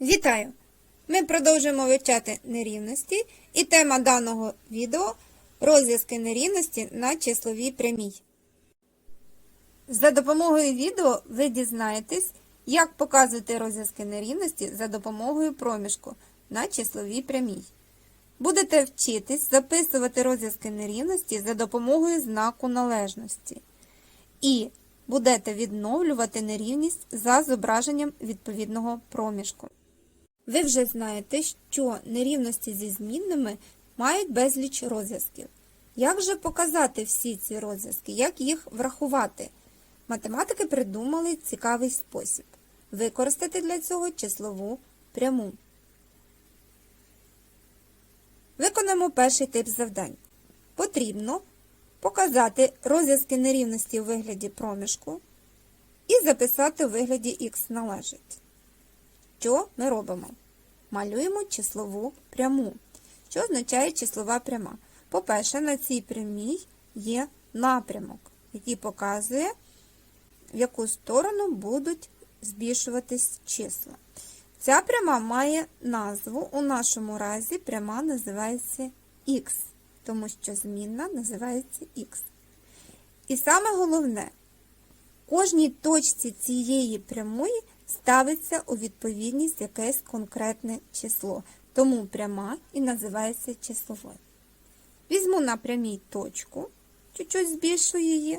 Вітаю! Ми продовжуємо вивчати нерівності і тема даного відео розв'язки нерівності на числовій прямій. За допомогою відео ви дізнаєтесь, як показувати розв'язки нерівності за допомогою проміжку на числовій прямій. Будете вчитись записувати розв'язки нерівності за допомогою знаку належності. І будете відновлювати нерівність за зображенням відповідного проміжку. Ви вже знаєте, що нерівності зі змінними мають безліч розв'язків. Як же показати всі ці розв'язки, як їх врахувати? Математики придумали цікавий спосіб використати для цього числову пряму. Виконаємо перший тип завдань. Потрібно показати розв'язки нерівності у вигляді проміжку і записати у вигляді х належить. Що ми робимо? Малюємо числову пряму. Що означає числова пряма? По-перше, на цій прямій є напрямок, який показує, в яку сторону будуть збільшуватись числа. Ця пряма має назву, у нашому разі пряма називається х, тому що змінна називається х. І саме головне, кожній точці цієї прямої ставиться у відповідність якесь конкретне число. Тому пряма і називається числовою. Візьму на прямій точку, чуть-чуть збільшу її,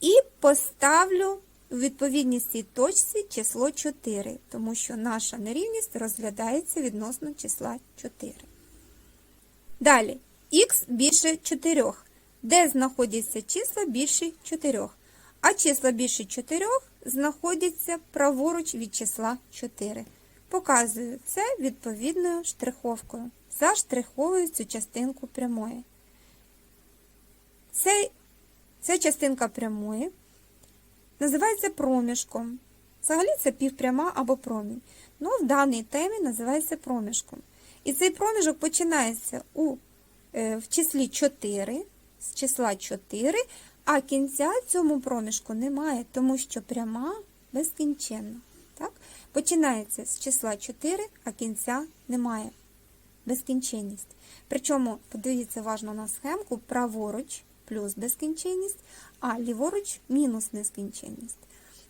і поставлю у відповідність цій точці число 4, тому що наша нерівність розглядається відносно числа 4. Далі, х більше 4, де знаходяться числа більше 4. А числа більше 4 знаходяться праворуч від числа 4. Показую це відповідною штриховкою. Заштриховую цю частинку прямої. Цей, ця частинка прямої називається проміжком. Взагалі це півпряма або промінь. Ну, в даній темі називається проміжком. І цей проміжок починається у, е, в числі 4, з числа 4, а кінця цьому проміжку немає, тому що пряма безкінченна. Так? Починається з числа 4, а кінця немає. Безкінченність. Причому, подивіться уважно на схемку, праворуч плюс безкінченність, а ліворуч мінус нескінченність.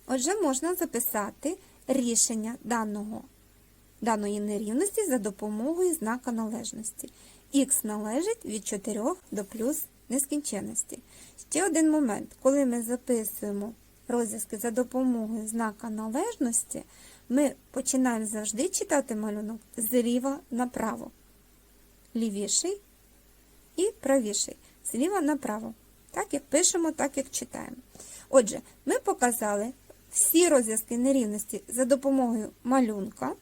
Отже, можна записати рішення даного, даної нерівності за допомогою знака належності. Х належить від 4 до плюс нескінченності. Ще один момент, коли ми записуємо розв'язки за допомогою знака належності, ми починаємо завжди читати малюнок зліва направо. Лівіший і правіший. Зліва направо. Так як пишемо, так як читаємо. Отже, ми показали всі розв'язки нерівності за допомогою малюнка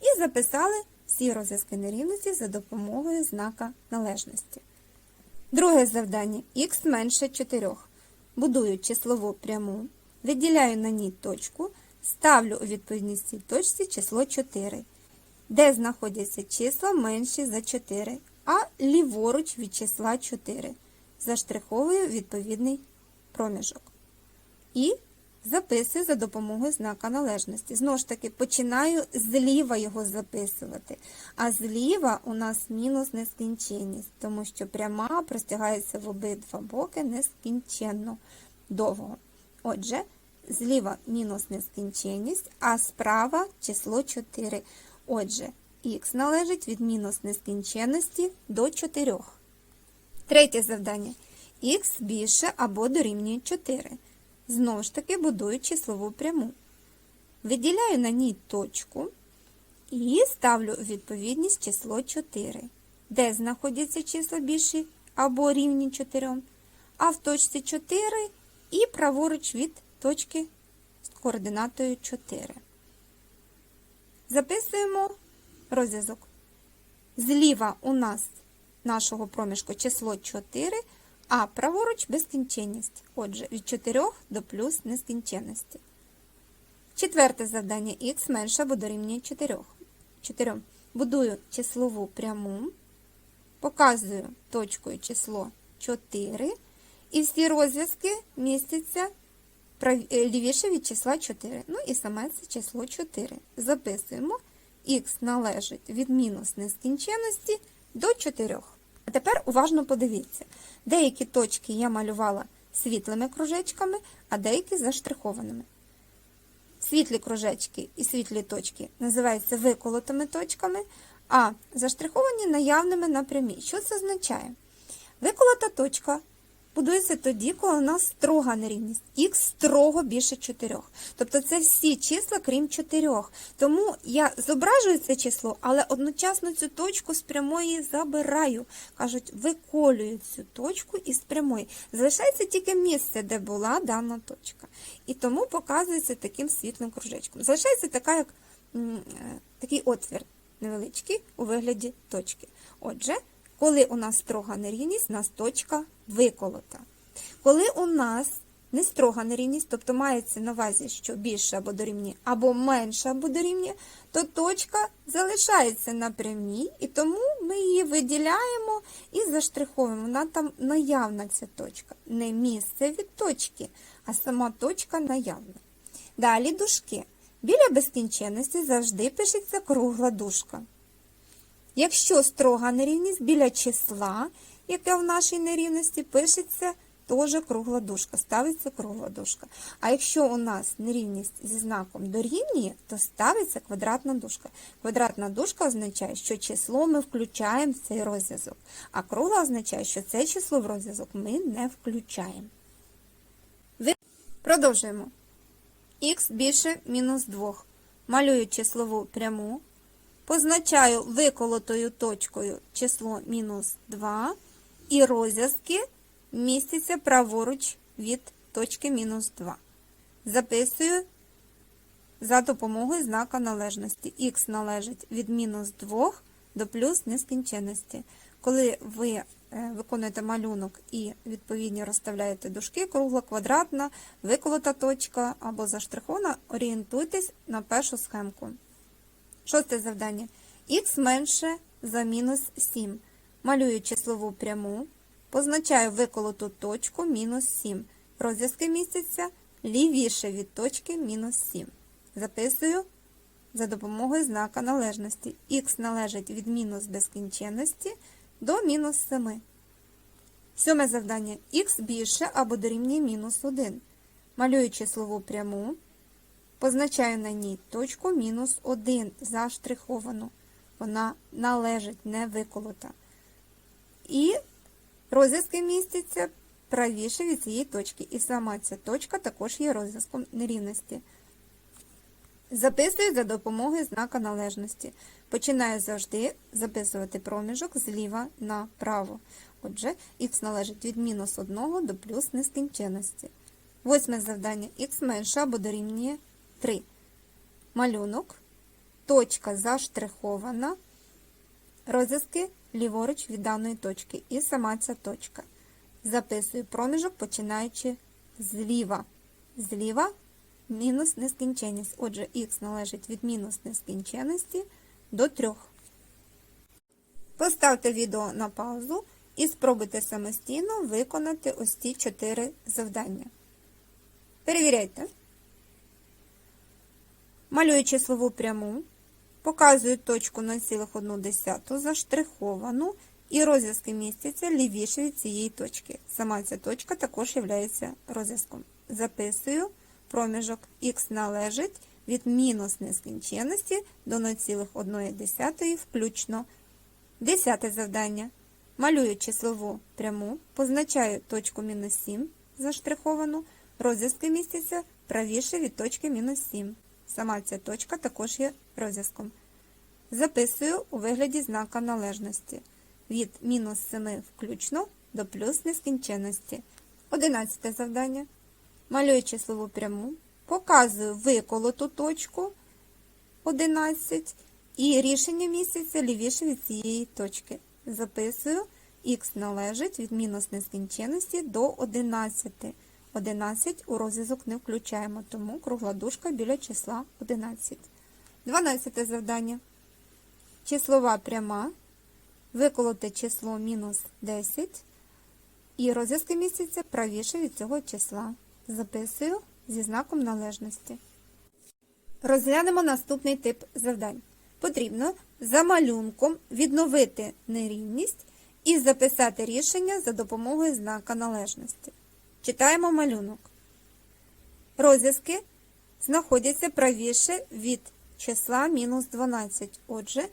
і записали всі розв'язки нерівності за допомогою знака належності. Друге завдання х менше 4. Будую числову пряму, виділяю на ній точку, ставлю у відповідність цій точці число 4, де знаходяться числа менші за 4, а ліворуч від числа 4. Заштриховую відповідний проміжок. І записую за допомогою знака належності. Знову ж таки, починаю зліва його записувати. А зліва у нас мінус нескінченність, тому що пряма простягається в обидва боки нескінченно довго. Отже, зліва мінус нескінченність, а справа число 4. Отже, х належить від мінус нескінченності до 4. Третє завдання. х більше або дорівнює 4. Знову ж таки будую числову пряму. Виділяю на ній точку і ставлю відповідність число 4, де знаходяться числа більші або рівні 4, а в точці 4 і праворуч від точки з координатою 4. Записуємо розв'язок. Зліва у нас нашого проміжку число 4, а праворуч безкінченність. Отже, від 4 до плюс нескінченності. Четверте завдання х менше або дорівнює 4. 4. Будую числову пряму, показую точкою число 4, і всі розв'язки містяться е, лівіше від числа 4. Ну і саме це число 4. Записуємо х належить від мінус нескінченності до 4. А тепер уважно подивіться. Деякі точки я малювала світлими кружечками, а деякі заштрихованими. Світлі кружечки і світлі точки називаються виколотими точками, а заштриховані наявними на прямій. Що це означає? Виколота точка будується тоді, коли у нас строга нерівність. Х строго більше 4. Тобто це всі числа, крім 4. Тому я зображую це число, але одночасно цю точку з прямої забираю. Кажуть, виколюю цю точку із прямої. Залишається тільки місце, де була дана точка. І тому показується таким світлим кружечком. Залишається така, як, е, такий отвір невеличкий у вигляді точки. Отже, коли у нас строга нерівність, у нас точка виколота. Коли у нас не строга нерівність, тобто мається на увазі, що більше або дорівнює, або менше або дорівнює, то точка залишається на прямій, і тому ми її виділяємо і заштриховуємо. Вона там наявна ця точка. Не місце від точки, а сама точка наявна. Далі дужки. Біля безкінченності завжди пишеться кругла дужка. Якщо строга нерівність біля числа, яке в нашій нерівності, пишеться теж кругла дужка, ставиться кругла дужка. А якщо у нас нерівність зі знаком дорівнює, то ставиться квадратна дужка. Квадратна дужка означає, що число ми включаємо в цей розв'язок, а кругла означає, що це число в розв'язок ми не включаємо. Продовжуємо. х більше мінус 2. Малюю числову пряму. Позначаю виколотою точкою число мінус 2, і розв'язки містяться праворуч від точки мінус 2. Записую за допомогою знака належності. Х належить від мінус 2 до плюс нескінченності. Коли ви е, виконуєте малюнок і відповідні розставляєте дужки, кругла, квадратна, виколота точка або заштрихована, орієнтуйтесь на першу схемку. Шосте завдання. Х менше за мінус 7. Малюю числову пряму. Позначаю виколоту точку мінус 7. Розв'язки містяться лівіше від точки мінус 7. Записую за допомогою знака належності. Х належить від мінус безкінченності до мінус 7. Сьоме завдання. Х більше або дорівнює мінус 1. Малюю числову пряму. Позначаю на ній точку мінус 1 заштриховану. Вона належить, не виколота. І розв'язки містяться правіше від цієї точки. І сама ця точка також є розв'язком нерівності. Записую за допомогою знака належності. Починаю завжди записувати проміжок зліва направо. Отже, х належить від мінус 1 до плюс нескінченності. Восьме завдання х менше або дорівнює 3. Малюнок. Точка заштрихована. Розв'язки ліворуч від даної точки. І сама ця точка. Записую проміжок, починаючи зліва. Зліва мінус нескінченність. Отже, х належить від мінус нескінченності до 3. Поставте відео на паузу і спробуйте самостійно виконати ось ці 4 завдання. Перевіряйте. Малюю числову пряму, показую точку 0,1 заштриховану, і розв'язки містяться лівіше від цієї точки. Сама ця точка також є розв'язком. Записую проміжок х належить від мінус нескінченності до 0,1 включно. Десяте завдання. Малюю числову пряму, позначаю точку мінус 7 заштриховану, розв'язки містяться правіше від точки мінус 7. Сама ця точка також є розв'язком. Записую у вигляді знака належності від мінус 7 включно до плюс нескінченності. Одинадцяте завдання. Малюю числову пряму, показую виколоту точку 11 і рішення містяться лівіше від цієї точки. Записую х належить від мінус нескінченності до 11. 11 у розв'язок не включаємо, тому кругла дужка біля числа 11. 12 завдання. Числова пряма. Виколоте число мінус 10. І розв'язки містяться правіше від цього числа. Записую зі знаком належності. Розглянемо наступний тип завдань. потрібно за малюнком відновити нерівність і записати рішення за допомогою знака належності. Читаємо малюнок. Розв'язки знаходяться правіше від числа мінус 12. Отже,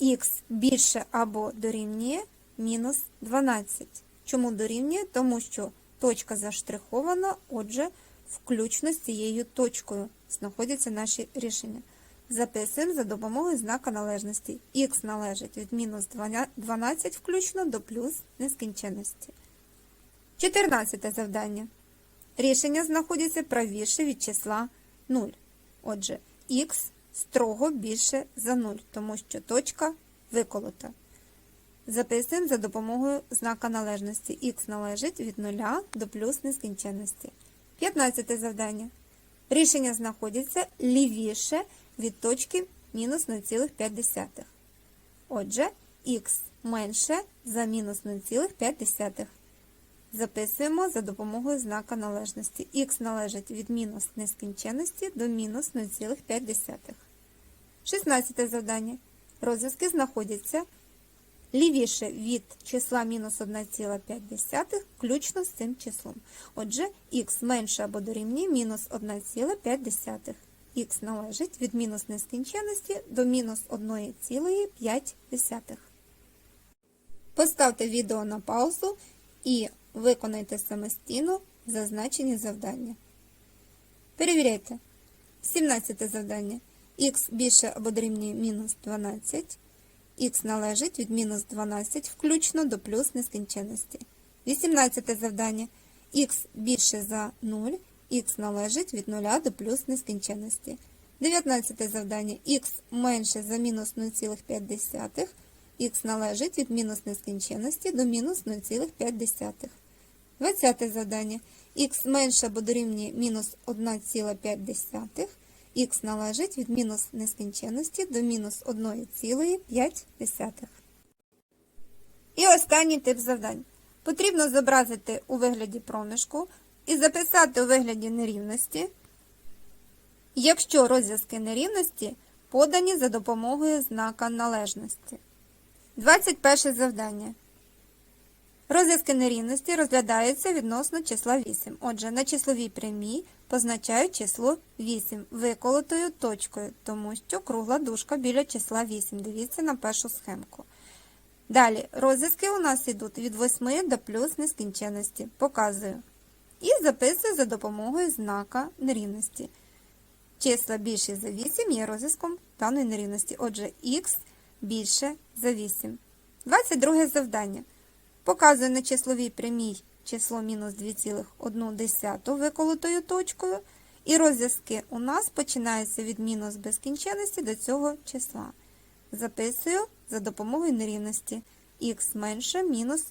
х більше або дорівнює мінус 12. Чому дорівнює? Тому що точка заштрихована, отже, включно з цією точкою знаходяться наші рішення. Записуємо за допомогою знака належності. Х належить від мінус 12 включно до плюс нескінченності. 14 завдання. Рішення знаходиться правіше від числа 0. Отже, х строго більше за 0, тому що точка виколота. Записуємо за допомогою знака належності. Х належить від 0 до плюс нескінченності. 15 завдання. Рішення знаходиться лівіше від точки мінус 0,5. Отже, х менше за мінус 0,5. Записуємо за допомогою знака належності. Х належить від мінус нескінченності до мінус 0,5. 16 завдання. Розв'язки знаходяться лівіше від числа мінус 1,5, включно з цим числом. Отже, х менше або дорівнює мінус 1,5. Х належить від мінус нескінченності до мінус 1,5. Поставте відео на паузу і виконайте самостійно зазначені завдання. Перевіряйте. 17 завдання. Х більше або дорівнює мінус 12. Х належить від мінус 12 включно до плюс нескінченності. 18 завдання. Х більше за 0. Х належить від 0 до плюс нескінченності. 19 завдання. Х менше за мінус 0,5. Х належить від мінус нескінченності до мінус 0,5. 20 завдання. Х менше або дорівнює мінус 1,5. Х належить від мінус нескінченності до мінус 1,5. І останній тип завдань. Потрібно зобразити у вигляді проміжку і записати у вигляді нерівності, якщо розв'язки нерівності подані за допомогою знака належності. 21 завдання. Розв'язки нерівності розглядаються відносно числа 8. Отже, на числовій прямій позначають число 8 виколотою точкою, тому що кругла дужка біля числа 8. Дивіться на першу схемку. Далі, розв'язки у нас йдуть від 8 до плюс нескінченності. Показую. І записую за допомогою знака нерівності. Числа більші за 8 є розв'язком даної нерівності. Отже, х більше за 8. 22 завдання. Показую на числовій прямій число мінус 2,1 виколотою точкою. І розв'язки у нас починаються від мінус безкінченності до цього числа. Записую за допомогою нерівності х менше мінус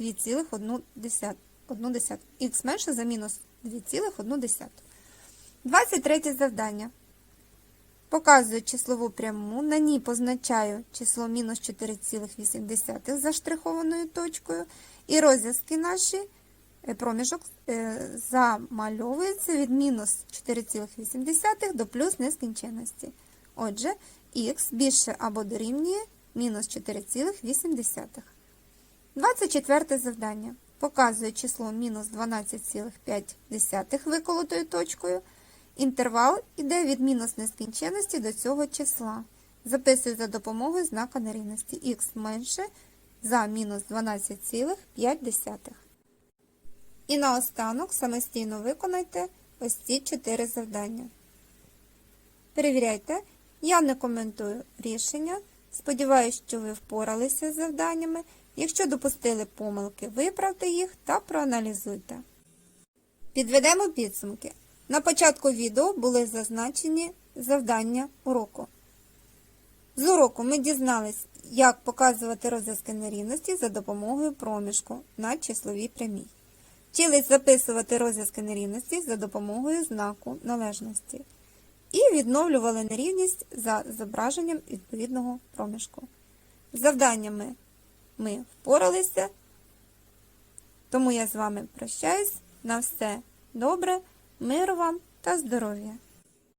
2,1. Х менше за мінус 2,1. 23 завдання. Показую числову пряму, на ній позначаю число мінус 4,8 заштрихованою точкою. І розв'язки наші, е, проміжок е, замальовується від мінус 4,8 до плюс нескінченності. Отже, х більше або дорівнює мінус 4,8. 24 завдання. Показує число мінус 12,5 виколотою точкою. Інтервал іде від мінус нескінченності до цього числа. Записую за допомогою знака нерівності х менше за мінус 12,5. І наостанок самостійно виконайте ось ці 4 завдання. Перевіряйте, я не коментую рішення. Сподіваюсь, що ви впоралися з завданнями. Якщо допустили помилки, виправте їх та проаналізуйте. Підведемо підсумки. На початку відео були зазначені завдання уроку. З уроку ми дізнались, як показувати розв'язки нерівності за допомогою проміжку на числовій прямій. Вчились записувати розв'язки нерівності за допомогою знаку належності. І відновлювали нерівність за зображенням відповідного проміжку. З завданнями ми впоралися, тому я з вами прощаюсь. На все добре! Миру вам та здоров'я!